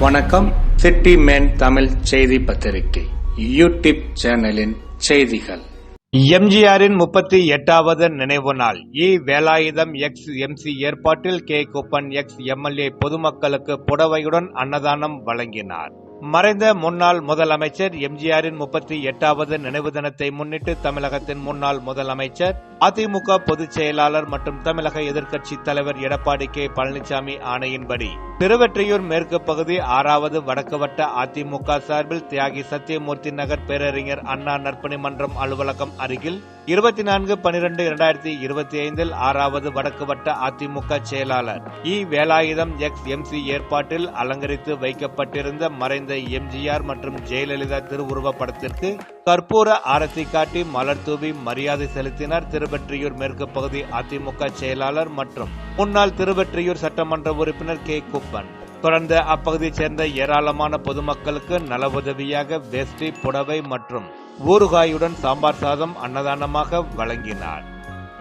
வணக்கம். City man Tamil செய்தி பத்திரிகை. யூடியூப் சேனலின் செய்திகள். எம்ஜிஆரின் முப்பத்தி எட்டாவது நினைவு நாள். இ. வேலாயுதம் எக்ஸ் எம்சி ஏற்பாட்டில் கே. குப்பன் எக்ஸ் எம்எல்ஏ பொதுமக்களுக்கு புடவையுடன் அன்னதானம் வழங்கினார். மறைந்த முன்னாள் முதலமைச்சர் எம்ஜிஆரின் முப்பத்தி எட்டாவது நினைவு தினத்தை முன்னிட்டு தமிழகத்தின் முன்னாள் முதலமைச்சர் அதிமுக பொதுச் செயலாளர் மற்றும் தமிழக எதிர்க்கட்சி தலைவர் எடப்பாடி கே. பழனிசாமி ஆணையின்படி திருவெற்றியூர் மேற்கு பகுதி ஆறாவது வடக்கு வட்ட அதிமுக சார்பில் தியாகி சத்தியமூர்த்தி நகர் பேரறிஞர் அண்ணா நற்பணி மன்றம் அலுவலகம் அருகில் இருபத்தி நான்கு பனிரெண்டு இரண்டாயிரத்தி இருபத்தி ஐந்தில் ஆறாவது வடக்கு வட்ட அதிமுக செயலாளர் இ. வேலாயுதம் எக்ஸ். எம்சி ஏற்பாட்டில் அலங்கரித்து வைக்கப்பட்டிருந்த மறைந்த எம்ஜிஆர் மற்றும் ஜெயலலிதா திருவுருவ படத்திற்கு கற்பூர ஆரத்தி காட்டி மலர் தூவி மரியாதை செலுத்தினார் திருவெற்றியூர் மேற்கு பகுதி அதிமுக செயலாளர் மற்றும் முன்னாள் திருவெற்றியூர் சட்டமன்ற உறுப்பினர் கே. குப்பன். தொடர்ந்து அப்பகுதியைச் சேர்ந்த ஏராளமான பொதுமக்களுக்கு நல உதவியாக வேஷ்டி புடவை மற்றும் ஊறுகாயுடன் சாம்பார் சாதம் அன்னதானமாக வழங்கினார்.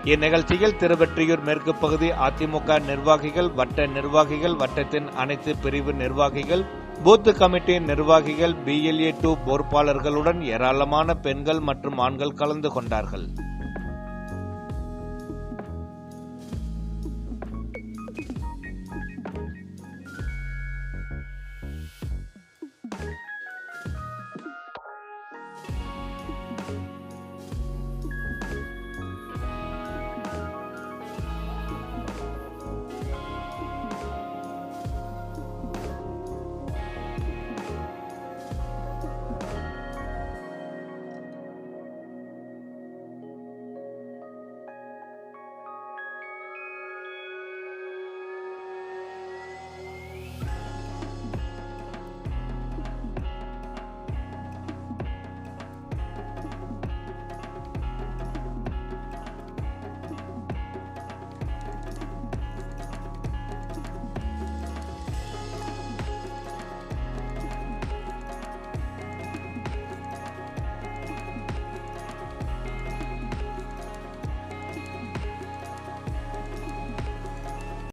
இந்நிகழ்ச்சியில் திருவெற்றியூர் மேற்கு பகுதி அதிமுக நிர்வாகிகள் வட்ட நிர்வாகிகள் வட்டத்தின் அனைத்து பிரிவு நிர்வாகிகள் பூத்து கமிட்டியின் நிர்வாகிகள் பிஎல்ஏ டூ பொறுப்பாளர்களுடன் ஏராளமான பெண்கள் மற்றும் ஆண்கள் கலந்து கொண்டார்கள்.